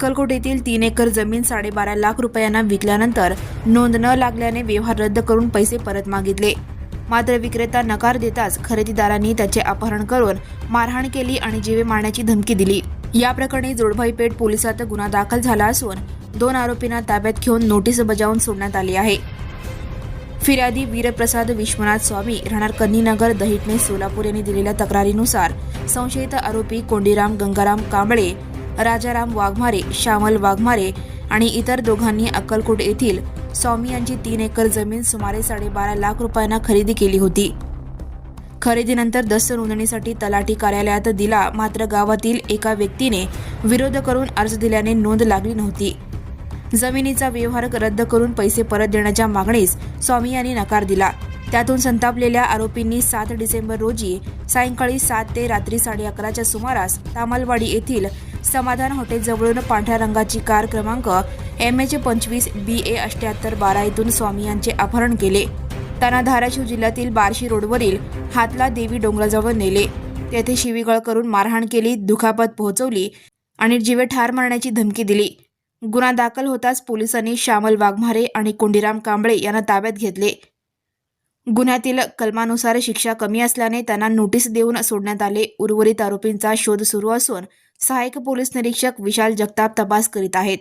अक्कलकोट येथील तीन एकर जमीन साडेबारा लाख रुपयांना विकल्यानंतर नोंद न लागल्याने व्यवहार रद्द करून पैसे परत मागितले. मात्र विक्रेता नकार देताच खरेदीदारांनी त्याचे अपहरण करून मारहाण केली आणि जीवे मारण्याची धमकी दिली. या प्रकरणी जोडभाई पेठ पोलिसात गुन्हा दाखल झाला असून दोन आरोपींना ताब्यात घेऊन नोटीस बजावून सोडण्यात आली आहे. फिर्यादी वीरप्रसाद विश्वनाथ स्वामी राहणार कन्नीनगर दहिटणे सोलापूर यांनी दिलेल्या तक्रारीनुसार संशयित आरोपी कोंडीराम गंगाराम कांबळे राजाराम वाघमारे श्यामल वाघमारे आणि इतर दोघांनी अक्कलकोट येथील स्वामी यांची तीन एकर जमीन सुमारे साडेबारा लाख रुपयांना खरेदी केली होती. खरेदीनंतर दस्त नोंदणीसाठी तलाठी कार्यालयात दिला मात्र गावातील एका व्यक्तीने विरोध करून अर्ज दिल्याने नोंद लागली नव्हती. जमिनीचा व्यवहार रद्द करून पैसे परत देण्याच्या मागणीस स्वामी यांनी नकार दिला. त्यातून संतापलेल्या आरोपींनी सात डिसेंबर रोजी सायंकाळी सात ते रात्री साडे अकराच्या सुमारास तामलवाडी येथील समाधान हॉटेलजवळून पांढऱ्या रंगाची कार क्रमांक एम एच पंचवीस बी ए अठ्याहत्तर बारा येथून स्वामी यांचे अपहरण केले. त्यांना धाराशिव जिल्ह्यातील बार्शी रोडवरील हातला देवी डोंगराजवळ नेले. तेथे शिवीगळ करून मारहाण केली दुखापत पोहोचवली आणि जीवे ठार मारण्याची धमकी दिली. गुन्हा दाखल होताच पोलिसांनी श्यामल वाघमारे आणि कोंडीराम कांबळे यांना ताब्यात घेतले. गुन्ह्यातील कलमानुसार शिक्षा कमी असल्याने त्यांना नोटीस देऊन सोडण्यात आले. उर्वरित आरोपींचा शोध सुरू असून सहायक पोलीस निरीक्षक विशाल जगताप तपास करीत आहेत.